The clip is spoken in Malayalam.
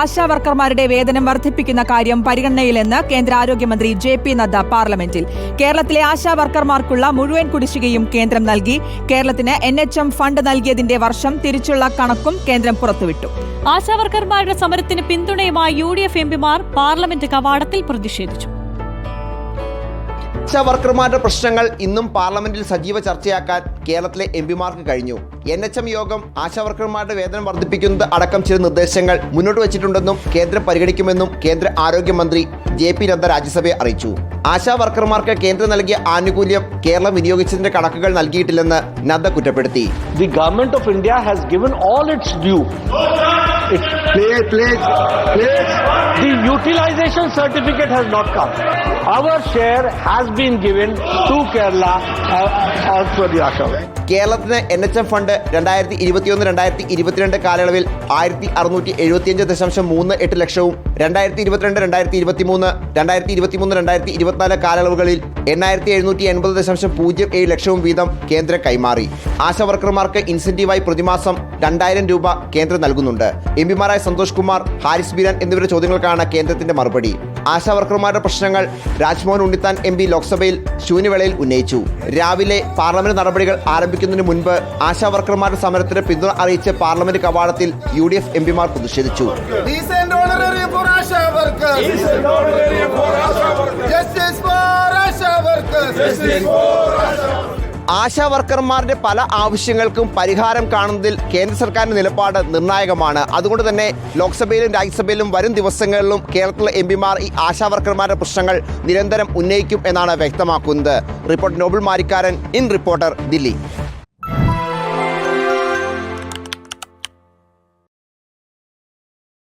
ആശാ വർക്കർമാരുടെ വേതനം വർദ്ധിപ്പിക്കുന്ന കാര്യം പരിഗണനയിലെന്ന് കേന്ദ്ര ആരോഗ്യമന്ത്രി ജെ പി നദ്ദ പാർലമെന്റിൽ. കേരളത്തിലെ ആശാവർക്കർമാർക്കുള്ള മുഴുവൻ കുടിശ്ശികയും കേന്ദ്രം നൽകി. കേരളത്തിന് എൻ എച്ച് എം ഫണ്ട് നൽകിയതിന്റെ വർഷം തിരിച്ചുള്ള കണക്കും കേന്ദ്രം പുറത്തുവിട്ടു. ആശാവർക്കർമാരുടെ സമരത്തിന് പിന്തുണയുമായി യു ഡി എഫ് എംപിമാർ പാർലമെന്റ് കവാടത്തിൽ പ്രതിഷേധിച്ചു. ആശാ വർക്കർമാരുടെ പ്രശ്നങ്ങൾ ഇന്നും പാർലമെന്റിൽ സജീവ ചർച്ചയാക്കാൻ കേരളത്തിലെ എം പിമാർക്ക് കഴിഞ്ഞു. എൻ എച്ച് എം യോഗം ആശാവർക്കർമാരുടെ വേതനം വർദ്ധിപ്പിക്കുന്നത് അടക്കം ചില നിർദ്ദേശങ്ങൾ മുന്നോട്ട് വച്ചിട്ടുണ്ടെന്നും കേന്ദ്രം പരിഗണിക്കുമെന്നും കേന്ദ്ര ആരോഗ്യമന്ത്രി ജെ പി നദ്ദ രാജ്യസഭയെ അറിയിച്ചു. ആശാവർക്കർമാർക്ക് കേന്ദ്രം നൽകിയ ആനുകൂല്യം കേരളം വിനിയോഗിച്ചതിന്റെ കണക്കുകൾ നൽകിയിട്ടില്ലെന്ന് നദ്ദ കുറ്റപ്പെടുത്തി. The government of India has given all its due the utilization certificate has The utilization certificate has not come. Our share has been given to Kerala uh, as per the Asha. കേരളത്തിന് എൻ എച്ച് എം ഫണ്ട് രണ്ടായിരത്തി ഇരുപത്തിയൊന്ന് രണ്ടായിരത്തി ഇരുപത്തിരണ്ട് കാലയളവിൽ ആയിരത്തി അറുന്നൂറ്റി എഴുപത്തിയഞ്ച് ദശാംശം മൂന്ന് എട്ട് ലക്ഷവും രണ്ടായിരത്തി ഇരുപത്തിരണ്ട് രണ്ടായിരത്തി ഇരുപത്തിമൂന്ന് രണ്ടായിരത്തി ഇരുപത്തിമൂന്ന് രണ്ടായിരത്തി ഇരുപത്തിനാല് കാലയളവുകളിൽ എണ്ണായിരത്തി എഴുന്നൂറ്റി എൺപത് ദശാംശം പൂജ്യം ഏഴ് ലക്ഷവും വീതം കേന്ദ്രം കൈമാറി. ആശാ വർക്കർമാർക്ക് ഇൻസെന്റീവായി പ്രതിമാസം രണ്ടായിരം രൂപ കേന്ദ്രം നൽകുന്നുണ്ട്. എം പിമാരായ സന്തോഷ് കുമാർ ഹാരിസ് ബീരാൻ എന്നിവരുടെ ചോദ്യങ്ങൾക്കാണ് കേന്ദ്രത്തിന്റെ മറുപടി. ആശാ വർക്കർമാരുടെ പ്രശ്നങ്ങൾ രാജ്മോഹൻ ഉണ്ണിത്താൻ എം പി ലോക്സഭയിൽ ശൂന്യവേളയിൽ ഉന്നയിച്ചു. രാവിലെ പാർലമെന്റ് നടപടികൾ ആരംഭിക്കുന്നതിന് മുൻപ് ആശാവർക്കർമാരുടെ സമരത്തിന് പിന്തുണ അറിയിച്ച് പാർലമെന്റ് കവാടത്തിൽ യു ഡി എഫ് എം പിമാർ പ്രതിഷേധിച്ചു. ആശാ വർക്കർമാരുടെ പല ആവശ്യങ്ങൾക്കും പരിഹാരം കാണുന്നതിൽ കേന്ദ്ര സർക്കാരിന്റെ നിലപാട് നിർണായകമാണ്. അതുകൊണ്ട് തന്നെ ലോക്സഭയിലും രാജ്യസഭയിലും വരും ദിവസങ്ങളിലും കേരളത്തിലെ എം പിമാർ ഈ ആശാ വർക്കർമാരുടെ പ്രശ്നങ്ങൾ നിരന്തരം ഉന്നയിക്കും എന്നാണ് വ്യക്തമാക്കുന്നത്. Report Noble Marikkaran in reporter Delhi.